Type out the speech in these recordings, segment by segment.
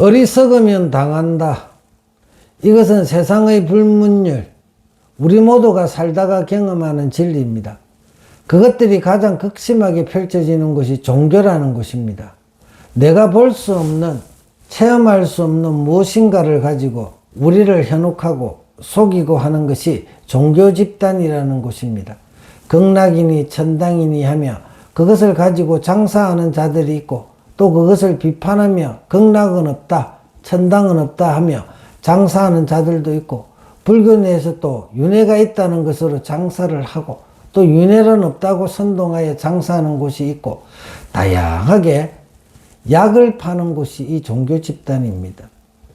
어리석으면 당한다. 이것은 세상의 불문율, 우리 모두가 살다가 경험하는 진리입니다. 그것들이 가장 극심하게 펼쳐지는 것이 종교라는 것입니다. 내가 볼 수 없는, 체험할 수 없는 무엇인가를 가지고 우리를 현혹하고 속이고 하는 것이 종교 집단이라는 것입니다. 극락이니 천당이니 하며 그것을 가지고 장사하는 자들이 있고 또 그것을 비판하며 극락은 없다, 천당은 없다 하며 장사하는 자들도 있고 불교 내에서 또 윤회가 있다는 것으로 장사를 하고 또 윤회는 없다고 선동하여 장사하는 곳이 있고 다양하게 약을 파는 곳이 이 종교 집단입니다.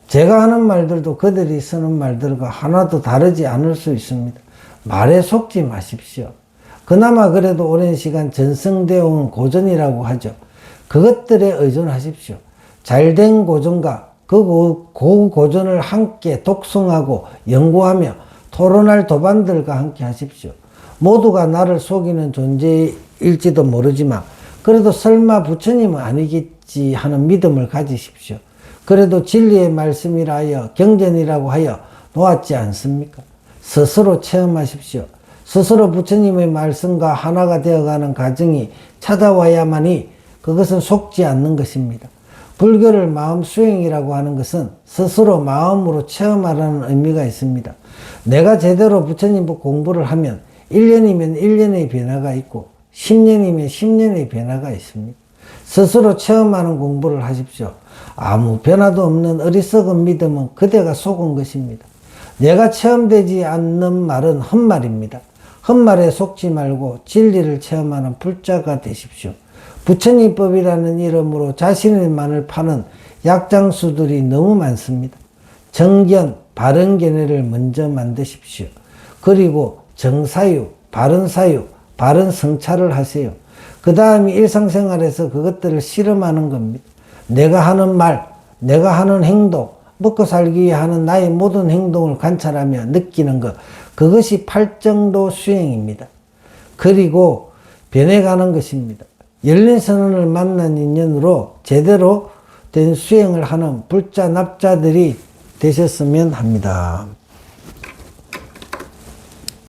제가 하는 말들도 그들이 쓰는 말들과 하나도 다르지 않을 수 있습니다. 말에 속지 마십시오. 그나마 그래도 오랜 시간 전승되어 온 고전이라고 하죠. 그것들에 의존하십시오. 잘된 고전과 그 고, 고 고전을 함께 독송하고 연구하며 토론할 도반들과 함께 하십시오. 모두가 나를 속이는 존재일지도 모르지만 그래도 설마 부처님은 아니겠지 하는 믿음을 가지십시오. 그래도 진리의 말씀이라 하여 경전이라고 하여 놓았지 않습니까? 스스로 체험하십시오. 스스로 부처님의 말씀과 하나가 되어가는 과정이 찾아와야만이 그것은 속지 않는 것입니다. 불교를 마음 수행이라고 하는 것은 스스로 마음으로 체험하라는 의미가 있습니다. 내가 제대로 부처님 공부를 하면 1년이면 1년의 변화가 있고 10년이면 10년의 변화가 있습니다. 스스로 체험하는 공부를 하십시오. 아무 변화도 없는 어리석은 믿음은 그대가 속은 것입니다. 내가 체험되지 않는 말은 헛말입니다. 헛말에 속지 말고 진리를 체험하는 불자가 되십시오. 부처님법이라는 이름으로 자신의만을 파는 약장수들이 너무 많습니다. 정견, 바른 견해를 먼저 만드십시오. 그리고 정사유, 바른 사유, 바른 성찰을 하세요. 그 다음에 일상생활에서 그것들을 실험하는 겁니다. 내가 하는 말, 내가 하는 행동, 먹고 살기 위해 하는 나의 모든 행동을 관찰하며 느끼는 것, 그것이 팔정도 수행입니다. 그리고 변해가는 것입니다. 열린 선언을 만난 인연으로 제대로 된 수행을 하는 불자 납자들이 되셨으면 합니다.